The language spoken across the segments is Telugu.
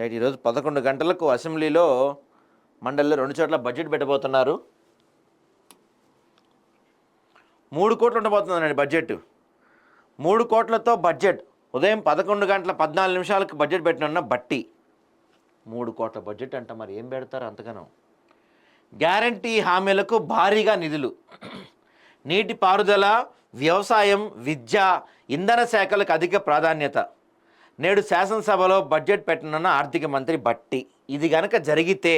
నేటి ఈరోజు పదకొండు గంటలకు అసెంబ్లీలో మండలిలో రెండు చోట్ల బడ్జెట్ పెట్టబోతున్నారు. మూడు కోట్లు ఉండబోతుందండి బడ్జెట్. మూడు కోట్లతో బడ్జెట్. ఉదయం పదకొండు గంటల పద్నాలుగు నిమిషాలకు బడ్జెట్ పెట్టిన బట్టి. మూడు కోట్ల బడ్జెట్ అంట మరి ఏం పెడతారు అంతగానో? గ్యారంటీ హామీలకు భారీగా నిధులు. నీటి పారుదల వ్యవసాయం విద్య ఇంధన శాఖలకు అధిక ప్రాధాన్యత. నేడు శాసనసభలో బడ్జెట్ పెట్టనున్న ఆర్థిక మంత్రి బట్టి. ఇది గనక జరిగితే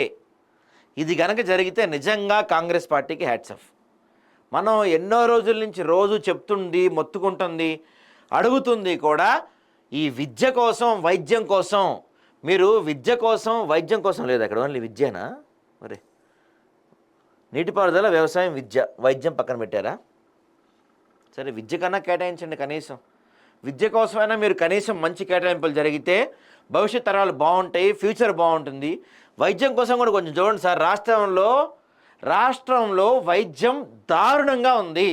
ఇది గనక జరిగితే నిజంగా కాంగ్రెస్ పార్టీకి హ్యాట్స్ ఆఫ్. మనం ఎన్నో రోజుల నుంచి రోజు చెప్తుంది మొత్తుకుంటుంది అడుగుతుంది కూడా ఈ విద్య కోసం వైద్యం కోసం. మీరు విద్య కోసం వైద్యం కోసం లేదు అక్కడ ఓన్లీ విద్యనా? మరి నీటిపారుదల వ్యవసాయం విద్య వైద్యం పక్కన పెట్టారా? సరే విద్య కన్నా కేటాయించండి కనీసం. విద్య కోసమైనా మీరు కనీసం మంచి కేటాయింపులు జరిగితే భవిష్యత్ తరాలు బాగుంటాయి ఫ్యూచర్ బాగుంటుంది. వైద్యం కోసం కూడా కొంచెం చూడండి సార్ రాష్ట్రంలో రాష్ట్రంలో వైద్యం దారుణంగా ఉంది.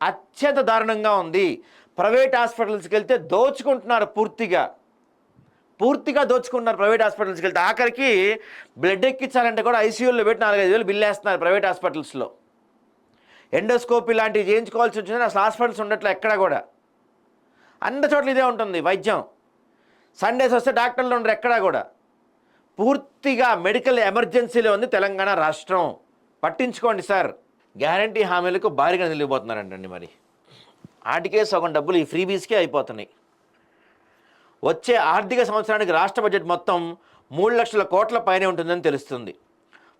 అత్యంత దారుణంగా ఉంది. ప్రైవేట్ హాస్పిటల్స్కి వెళ్తే దోచుకుంటున్నారు పూర్తిగా. పూర్తిగా దోచుకుంటున్నారు ప్రైవేట్ హాస్పిటల్స్కి వెళ్తే. ఆఖరికి బ్లడ్ ఎక్కించాలంటే కూడా ఐసీయూలో పెట్టి నాలుగైదు వేలు బిల్లు వేస్తున్నారు ప్రైవేట్ హాస్పిటల్స్లో. ఎండోస్కోపీ లాంటివి చేయించుకోవాల్సి వచ్చింది అసలు హాస్పిటల్స్ ఉండట్లే ఎక్కడ కూడా. అన్ని చోట్ల ఇదే ఉంటుంది వైద్యం. సండేస్ వస్తే డాక్టర్లు ఉండరు ఎక్కడా కూడా. పూర్తిగా మెడికల్ ఎమర్జెన్సీలో ఉంది తెలంగాణ రాష్ట్రం. పట్టించుకోండి సార్. గ్యారంటీ హామీలకు భారీగా నిలిగిపోతున్నారంటండి మరి. వాటికే సగం డబ్బులు ఈ ఫ్రీబీస్కే అయిపోతున్నాయి. వచ్చే ఆర్థిక సంవత్సరానికి రాష్ట్ర బడ్జెట్ మొత్తం మూడు లక్షల కోట్ల పైనే ఉంటుందని తెలుస్తుంది.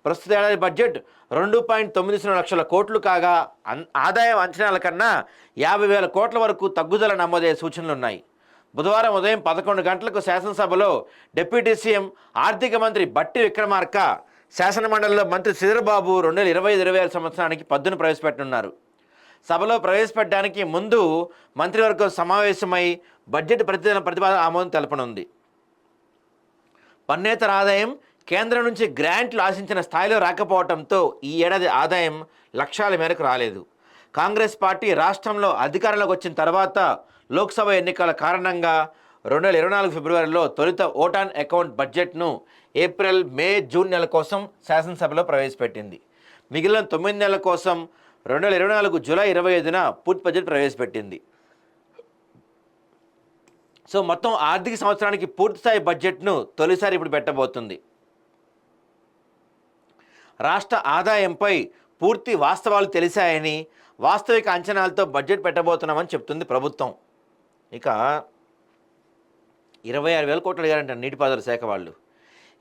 ప్రస్తుత ఏడాది బడ్జెట్ రెండు పాయింట్ తొమ్మిది సున్నా లక్షల కోట్లు కాగా అన్- ఆదాయం అంచనాల కన్నా యాభై వేల కోట్ల వరకు తగ్గుదల నమోదయ్యే సూచనలు ఉన్నాయి. బుధవారం ఉదయం పదకొండు గంటలకు శాసనసభలో డిప్యూటీ సీఎం ఆర్థిక మంత్రి బట్టి విక్రమార్క శాసనమండలిలో మంత్రి శ్రీధరబాబు రెండు వేల ఇరవై ఇరవై ఆరు సంవత్సరానికి పద్దును ప్రవేశపెట్టనున్నారు. సభలో ప్రవేశపెట్టడానికి ముందు మంత్రివర్గం సమావేశమై బడ్జెట్ ప్రతిదిన ప్రతిపాదన ఆమోదం తెలపనుంది. పన్నేతర ఆదాయం కేంద్రం నుంచి గ్రాంట్లు ఆశించిన స్థాయిలో రాకపోవడంతో ఈ ఏడాది ఆదాయం లక్ష్యాల మేరకు రాలేదు. కాంగ్రెస్ పార్టీ రాష్ట్రంలో అధికారంలోకి వచ్చిన తర్వాత లోక్సభ ఎన్నికల కారణంగా రెండు వేల ఇరవై నాలుగు ఫిబ్రవరిలో తొలుత ఓటాన్ అకౌంట్ బడ్జెట్ను ఏప్రిల్ మే జూన్ నెల కోసం శాసనసభలో ప్రవేశపెట్టింది. మిగిలిన తొమ్మిది నెలల కోసం రెండు వేల ఇరవై నాలుగు జూలై ఇరవై ఐదున పూర్తి బడ్జెట్ ప్రవేశపెట్టింది. సో మొత్తం ఆర్థిక సంవత్సరానికి పూర్తిస్థాయి బడ్జెట్ను తొలిసారి ఇప్పుడు పెట్టబోతుంది. రాష్ట్ర ఆదాయంపై పూర్తి వాస్తవాలు తెలిసాయని వాస్తవిక అంచనాలతో బడ్జెట్ పెట్టబోతున్నామని చెప్తుంది ప్రభుత్వం. ఇక ఇరవై ఆరు వేల కోట్లు అడిగారంట నీటిపారుదల శాఖ వాళ్ళు.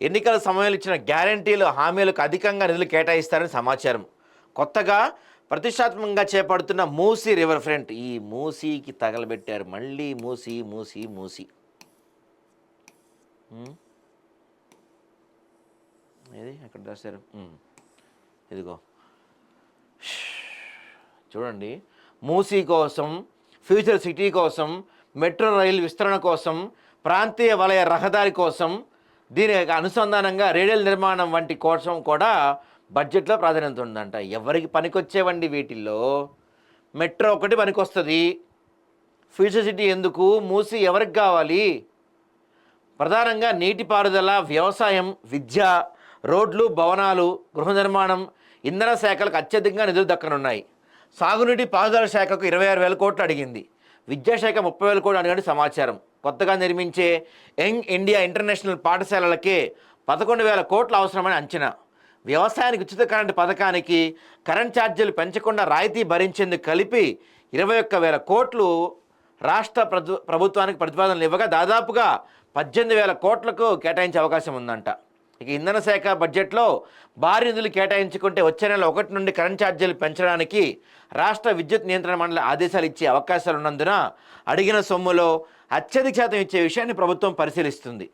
ఎన్నికల సమయంలో ఇచ్చిన గ్యారంటీలు హామీలకు అధికంగా నిధులు కేటాయిస్తారని సమాచారం. కొత్తగా ప్రతిష్టాత్మకంగా చేపడుతున్న మూసీ రివర్ ఫ్రంట్. ఈ మూసీకి తగలబెట్టారు. మళ్ళీ మూసీ మూసీ మూసీ. ఏది? అక్కడ రాశారు ఇదిగో. చూడండి. మూసీ కోసం ఫ్యూచర్ సిటీ కోసం మెట్రో రైలు విస్తరణ కోసం ప్రాంతీయ వలయ రహదారి కోసం దీని యొక్క అనుసంధానంగా రేడియల్ నిర్మాణం వంటి కోసం కూడా బడ్జెట్లో ప్రాధాన్యత ఉందంట. ఎవరికి పనికొచ్చేవండి వీటిల్లో? మెట్రో ఒకటి పనికొస్తుంది. ఫ్యూచర్ సిటీ ఎందుకు? మూసి ఎవరికి కావాలి? ప్రధానంగా నీటిపారుదల వ్యవసాయం విద్య రోడ్లు భవనాలు గృహ నిర్మాణం ఇంధన శాఖలకు అత్యధికంగా నిధులు దక్కనున్నాయి. సాగునీటి పారుదల శాఖకు ఇరవై ఆరు వేల కోట్లు అడిగింది. విద్యాశాఖ ముప్పై వేల కోట్లు అడిగినట్టు సమాచారం. కొత్తగా నిర్మించే యంగ్ ఇండియా ఇంటర్నేషనల్ పాఠశాలలకే పదకొండు వేల కోట్లు అవసరమని అంచనా. వ్యవసాయానికి ఉచిత కరెంటు పథకానికి కరెంట్ ఛార్జీలు పెంచకుండా రాయితీ భరించేందుకు కలిపి ఇరవై ఒక్క వేల కోట్లు రాష్ట్ర ప్రభు ప్రభుత్వానికి ప్రతిపాదనలు ఇవ్వగా దాదాపుగా పద్దెనిమిది వేల కోట్లకు కేటాయించే అవకాశం ఉందంట. ఇక ఇంధన శాఖ బడ్జెట్లో భారీ నిధులు కేటాయించుకుంటే వచ్చే నెల ఒకటి నుండి కరెంట్ ఛార్జీలు పెంచడానికి రాష్ట్ర విద్యుత్ నియంత్రణ మండలి ఆదేశాలు ఇచ్చే అవకాశాలు ఉన్నందున అడిగిన సొమ్ములో అత్యధిక శాతం ఇచ్చే విషయాన్ని ప్రభుత్వం పరిశీలిస్తుంది.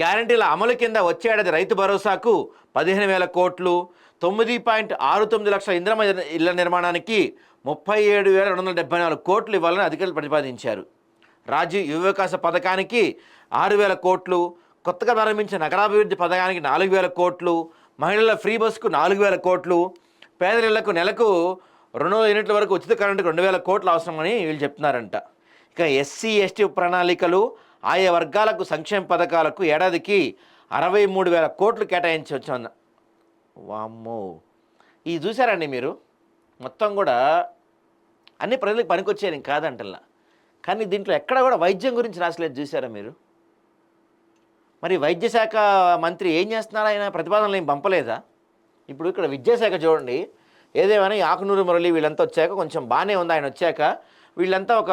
గ్యారంటీల అమలు కింద వచ్చే ఏడాది రైతు భరోసాకు పదిహేను వేల కోట్లు తొమ్మిది పాయింట్ ఆరు తొమ్మిది లక్షల ఇంద్రమ ఇళ్ళ నిర్మాణానికి ముప్పై ఏడు వేల రెండు వందల డెబ్బై నాలుగు కోట్లు ఇవ్వాలని అధికారులు ప్రతిపాదించారు. రాజీవ్ యువ వికాస పథకానికి ఆరు వేల కోట్లు కొత్తగా ప్రారంభించిన నగరాభివృద్ధి పథకానికి నాలుగు వేల కోట్లు మహిళల ఫ్రీ బస్కు నాలుగు వేల కోట్లు పేదలకు నెలకు రెండు వందల యూనిట్ల వరకు ఉచిత కరెంటుకు రెండు వేల కోట్లు అవసరమని వీళ్ళు చెప్తున్నారంట. ఇక ఎస్సీ ఎస్టీ ప్రణాళికలు ఆయా వర్గాలకు సంక్షేమ పథకాలకు ఏడాదికి అరవై మూడు వేల కోట్లు కేటాయించవచ్చు వామ్మో. ఇది చూసారండి మీరు? మొత్తం కూడా అన్ని ప్రజలకు పనికొచ్చేయని కాదంటల్లా. కానీ దీంట్లో ఎక్కడ కూడా వైద్యం గురించి రాసలేదు చూసారా మీరు? మరి వైద్య శాఖ మంత్రి ఏం చేస్తున్నారు? ఆయన ప్రతిపాదనలు ఏం పంపలేదా? ఇప్పుడు ఇక్కడ విద్యాశాఖ చూడండి. ఏదేమైనా ఆకునూరు మురళి వీళ్ళంతా వచ్చాక కొంచెం బాగానే ఉంది. ఆయన వచ్చాక వీళ్ళంతా ఒక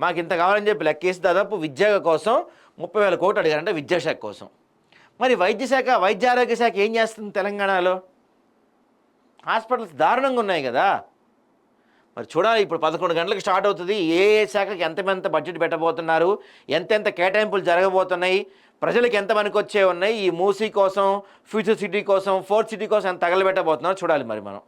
మాకు ఇంత కావాలని చెప్పి లెక్కేసి దాదాపు విద్య కోసం ముప్పై వేల కోట్లు అడిగారంటే విద్యాశాఖ కోసం. మరి వైద్యశాఖ వైద్య ఆరోగ్య శాఖ ఏం చేస్తుంది తెలంగాణలో? హాస్పిటల్స్ దారుణంగా ఉన్నాయి కదా. మరి చూడాలి ఇప్పుడు పదకొండు గంటలకు స్టార్ట్ అవుతుంది. ఏ ఏ శాఖకి ఎంతెంత బడ్జెట్ పెట్టబోతున్నారు? ఎంతెంత కేటాయింపులు జరగబోతున్నాయి? ప్రజలకు ఎంత పనికొచ్చే ఉన్నాయి? ఈ మూసీ కోసం ఫ్యూచర్ సిటీ కోసం ఫోర్త్ సిటీ కోసం ఎంత తగలబెట్టబోతున్నారో చూడాలి మరి మనం.